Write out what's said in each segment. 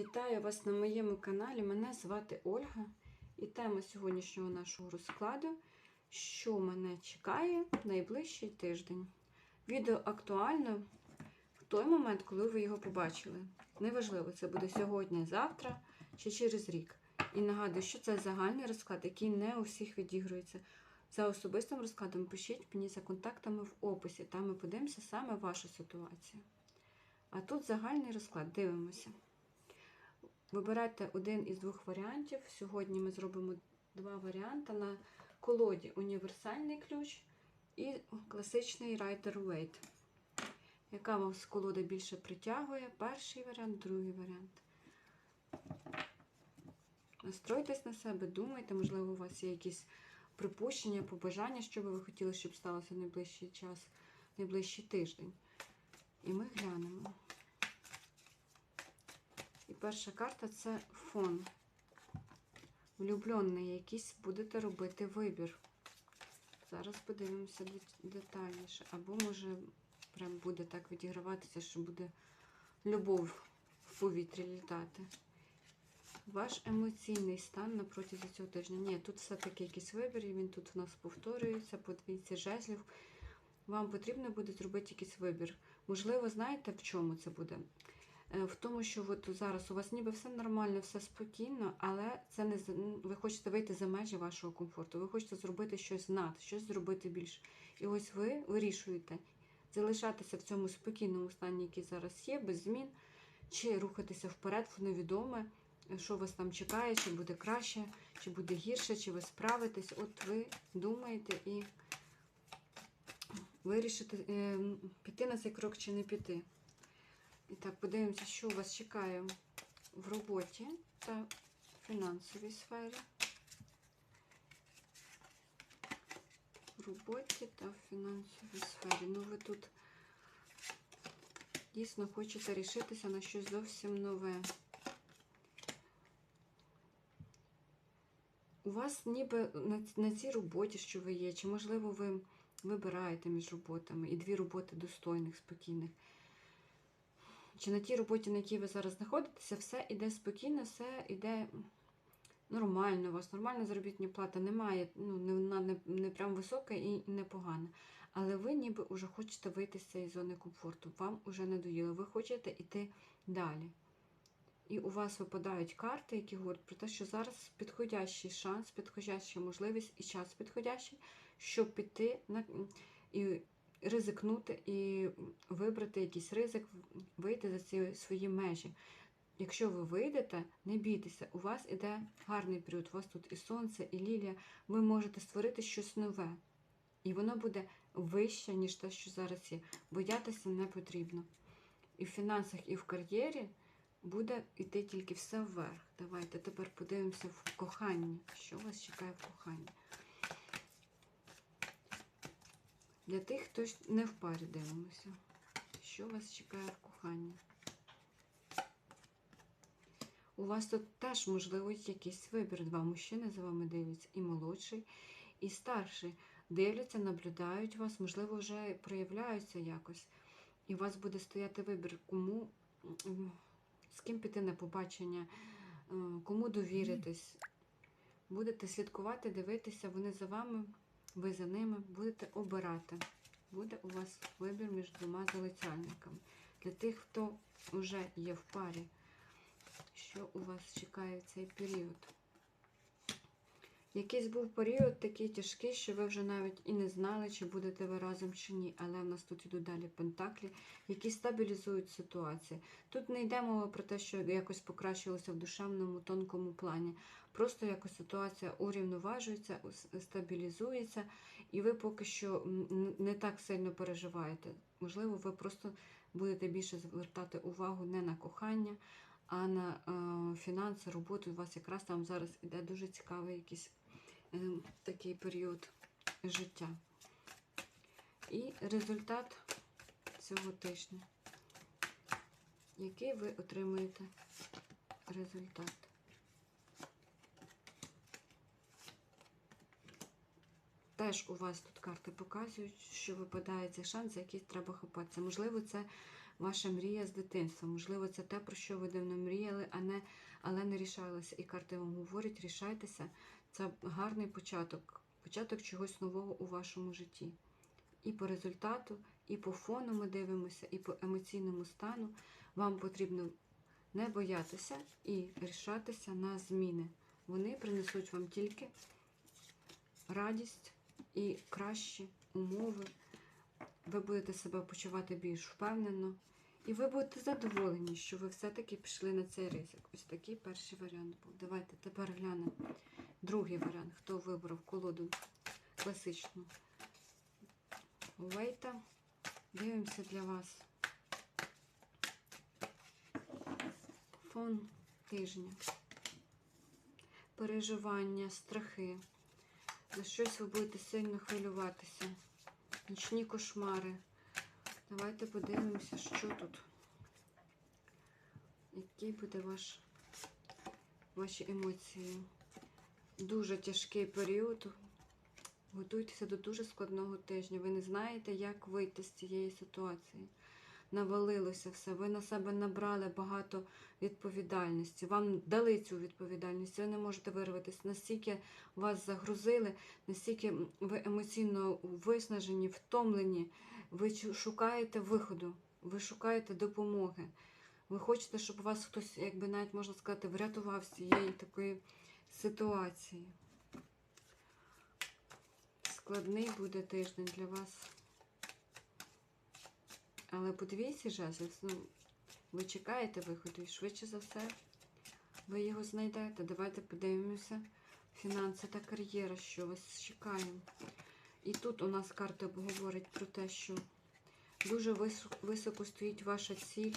Вітаю вас на моєму каналі. Мене звати Ольга. І тема сьогоднішнього нашого розкладу, що мене чекає найближчий тиждень. Відео актуально в той момент, коли ви його побачили. Неважливо, це буде сьогодні, завтра чи через рік. І нагадую, що це загальний розклад, який не у всіх відігрується. За особистим розкладом пишіть мені за контактами в описі. Там ми подивимося саме вашу ситуацію. А тут загальний розклад. Дивимося. Вибирайте один із двох варіантів. Сьогодні ми зробимо два варіанти на колоді універсальний ключ і класичний Rider Waite. Яка вас колода більше притягує? Перший варіант, другий варіант. Настройтесь на себе, думайте, можливо, у вас є якісь припущення, побажання, що би ви хотіли, щоб сталося найближчий час, найближчий тиждень. І ми глянемо. І перша карта це фон. Влюблений якийсь будете робити вибір. Зараз подивимося детальніше. Або, може, прям буде так відіграватися, що буде любов в повітрі літати. Ваш емоційний стан на протязі цього тижня. Ні, тут все-таки якийсь вибір, і він тут у нас повторюється, по двійці жезлів. Вам потрібно буде зробити якийсь вибір. Можливо, знаєте, в чому це буде? В тому, що от зараз у вас ніби все нормально, все спокійно, але це не ви хочете вийти за межі вашого комфорту. Ви хочете зробити щось над, щось зробити більше. І ось ви вирішуєте залишатися в цьому спокійному стані, який зараз є, без змін, чи рухатися вперед в невідоме, що вас там чекає, чи буде краще, чи буде гірше, чи ви справитесь. От ви думаєте і вирішите, піти на цей крок чи не піти. І так, подивимося, що у вас чекає в роботі та фінансовій сфері. В роботі та в фінансовій сфері. Ну, ви тут дійсно хочете рішитися на щось зовсім нове. У вас ніби на, на цій роботі, що ви є, чи, можливо, ви вибираєте між роботами і дві роботи достойних, спокійних чи на тій роботі, на якій ви зараз знаходитеся, все йде спокійно, все йде нормально. У вас нормальна заробітна плата немає, ну, вона не, не прям висока і не погана. Але ви ніби вже хочете вийти з цієї зони комфорту. Вам вже надоїло, ви хочете йти далі. І у вас випадають карти, які говорять про те, що зараз підходящий шанс, підходяща можливість і час підходящий, щоб піти на і ризикнути і вибрати якийсь ризик, вийти за ці свої межі. Якщо ви вийдете, не бійтеся, у вас іде гарний період, у вас тут і сонце, і лілія, ви можете створити щось нове. І воно буде вище, ніж те, що зараз є. Боятися не потрібно. І в фінансах, і в кар'єрі буде йти тільки все вверх. Давайте тепер подивимося в коханні. Що вас чекає в коханні? Для тих, хто не в парі дивимося. Що вас чекає в коханні? У вас тут теж, можливо, якийсь вибір. Два мужчини за вами дивляться, і молодший, і старший. Дивляться, наблюдають вас, можливо, вже проявляються якось. І у вас буде стояти вибір, кому, з ким піти на побачення, е, кому довіритись. Будете слідкувати, дивитися, вони за вами ви за ними будете обирати. Буде у вас вибір між двома залицяльниками. Для тих, хто вже є в парі, що у вас чекає цей період. Якийсь був період такий тяжкий, що ви вже навіть і не знали, чи будете ви разом чи ні. Але в нас тут ідуть далі пентаклі, які стабілізують ситуацію. Тут не йде мова про те, що якось покращилося в душевному, тонкому плані. Просто якось ситуація урівноважується, стабілізується, і ви поки що не так сильно переживаєте. Можливо, ви просто будете більше звертати увагу не на кохання, а на е, фінанси, роботу. У вас якраз там зараз іде дуже цікавий якийсь е, такий період життя. І результат цього тижня. Який ви отримуєте результат? Теж у вас тут карти показують, що випадає цей шанс, за який треба хапатися. Можливо, це ваша мрія з дитинства. Можливо, це те, про що ви давно мріяли, а не, але не рішалися. І карти вам говорять, рішайтеся. Це гарний початок, початок чогось нового у вашому житті. І по результату, і по фону ми дивимося, і по емоційному стану. Вам потрібно не боятися і рішатися на зміни. Вони принесуть вам тільки радість і кращі умови. Ви будете себе почувати більш впевнено. І ви будете задоволені, що ви все-таки пішли на цей ризик. Ось такий перший варіант був. Давайте тепер глянемо другий варіант. Хто вибрав колоду класичну Вейта. Дивимося для вас. Фон тижня. Переживання, страхи. За щось ви будете сильно хвилюватися. Нічні кошмари. Давайте подивимося, що тут. Який буде ваш, ваші емоції. Дуже тяжкий період. Готуйтеся до дуже складного тижня. Ви не знаєте, як вийти з цієї ситуації. Навалилося все. Ви на себе набрали багато відповідальності. Вам дали цю відповідальність. Ви не можете вирватися. Настільки вас загрузили, настільки ви емоційно виснажені, втомлені. Ви шукаєте виходу, ви шукаєте допомоги. Ви хочете, щоб вас хтось, якби навіть можна сказати, врятував з цієї такої ситуації. Складний буде тиждень для вас. Але по двійці жезлів, ну, ви чекаєте виходу і швидше за все ви його знайдете. Давайте подивимося. Фінанси та кар'єра, що вас чекає. І тут у нас карта говорить про те, що дуже високо, стоїть ваша ціль.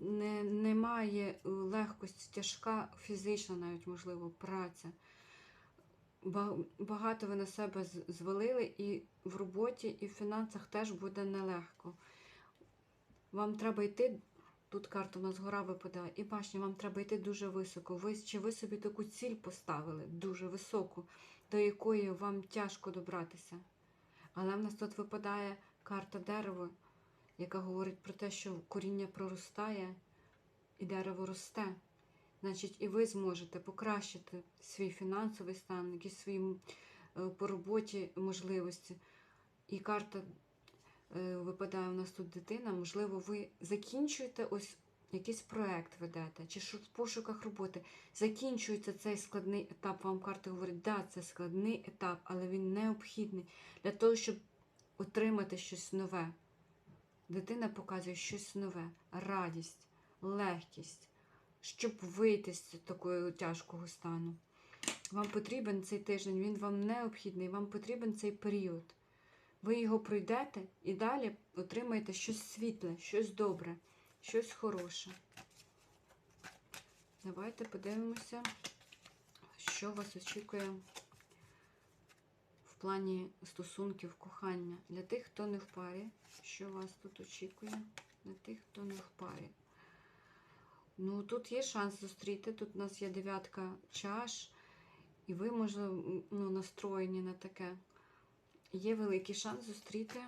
Не, немає е, легкості, тяжка фізична навіть, можливо, праця. Ба- Багато ви на себе звалили і в роботі, і в фінансах теж буде нелегко. Вам треба йти, тут карта у нас гора випадає, і башня, вам треба йти дуже високо. Ви, чи ви собі таку ціль поставили, дуже високу, до якої вам тяжко добратися. Але в нас тут випадає карта дерева, яка говорить про те, що коріння проростає і дерево росте. Значить, і ви зможете покращити свій фінансовий стан, якісь свої е, по роботі можливості. І карта е, випадає у нас тут дитина. Можливо, ви закінчуєте ось якийсь проект ведете, чи в пошуках роботи. Закінчується цей складний етап. Вам карта говорить, да, це складний етап, але він необхідний для того, щоб отримати щось нове. Дитина показує щось нове, радість, легкість, щоб вийти з такого тяжкого стану. Вам потрібен цей тиждень, він вам необхідний, вам потрібен цей період. Ви його пройдете і далі отримаєте щось світле, щось добре, щось хороше. Давайте подивимося, що вас очікує в плані стосунків, кохання. Для тих, хто не в парі, що вас тут очікує? Для тих, хто не в парі. Ну, тут є шанс зустріти. Тут у нас є дев'ятка чаш, і ви, може, ну, настроєні на таке. Є великий шанс зустріти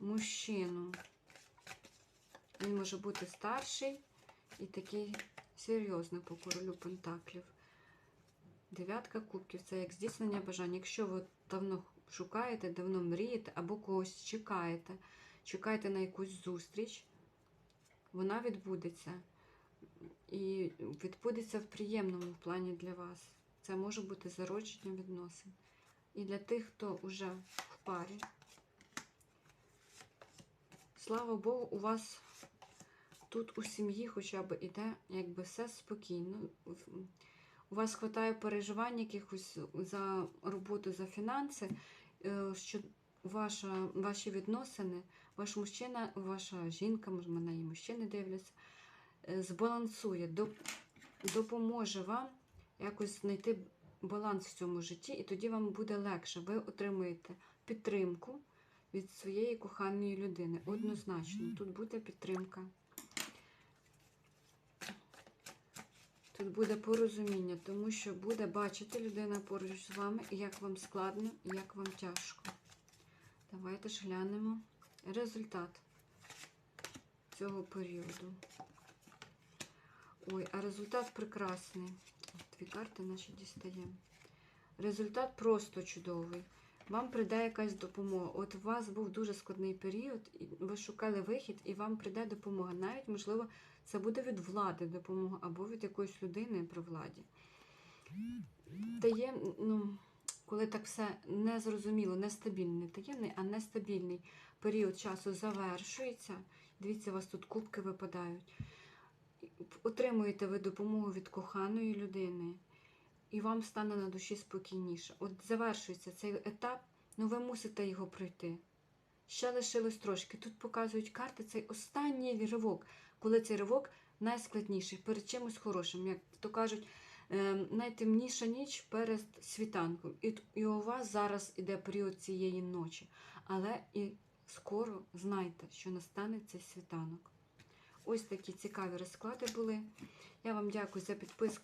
мужчину. Він може бути старший і такий серйозний по королю Пентаклів. Дев'ятка кубків це як здійснення бажань. Якщо ви давно шукаєте, давно мрієте або когось чекаєте, чекаєте на якусь зустріч, вона відбудеться. І відбудеться в приємному плані для вас. Це може бути зародження відносин. І для тих, хто вже в парі. Слава Богу, у вас тут у сім'ї хоча б іде якби все спокійно. У вас вистачає переживань якихось за роботу, за фінанси, е, що ваша, ваші відносини, ваш мужчина, ваша жінка, може, мене і мужчини дивляться, збалансує, допоможе вам якось знайти баланс в цьому житті, і тоді вам буде легше. Ви отримуєте підтримку від своєї коханої людини. Однозначно, тут буде підтримка. Тут буде порозуміння, тому що буде бачити людина поруч з вами, як вам складно, і як вам тяжко. Давайте ж глянемо результат цього періоду. Ой, а результат прекрасний. Дві карти наші дістаємо. Результат просто чудовий. Вам прийде якась допомога. От у вас був дуже складний період, ви шукали вихід, і вам прийде допомога. Навіть, можливо, це буде від влади допомога або від якоїсь людини при владі. Таєм, ну, коли так все незрозуміло, нестабільний, таємний, а нестабільний період часу завершується. Дивіться, у вас тут кубки випадають. Отримуєте ви допомогу від коханої людини, і вам стане на душі спокійніше. От завершується цей етап, ну ви мусите його пройти. Ще лишилось трошки. Тут показують карти цей останній ривок, коли цей ривок найскладніший, перед чимось хорошим. Як то кажуть, е, найтемніша ніч перед світанком. І у вас зараз іде період цієї ночі. Але і скоро знайте, що настане цей світанок. Ось такі цікаві розклади були. Я вам дякую за підписку.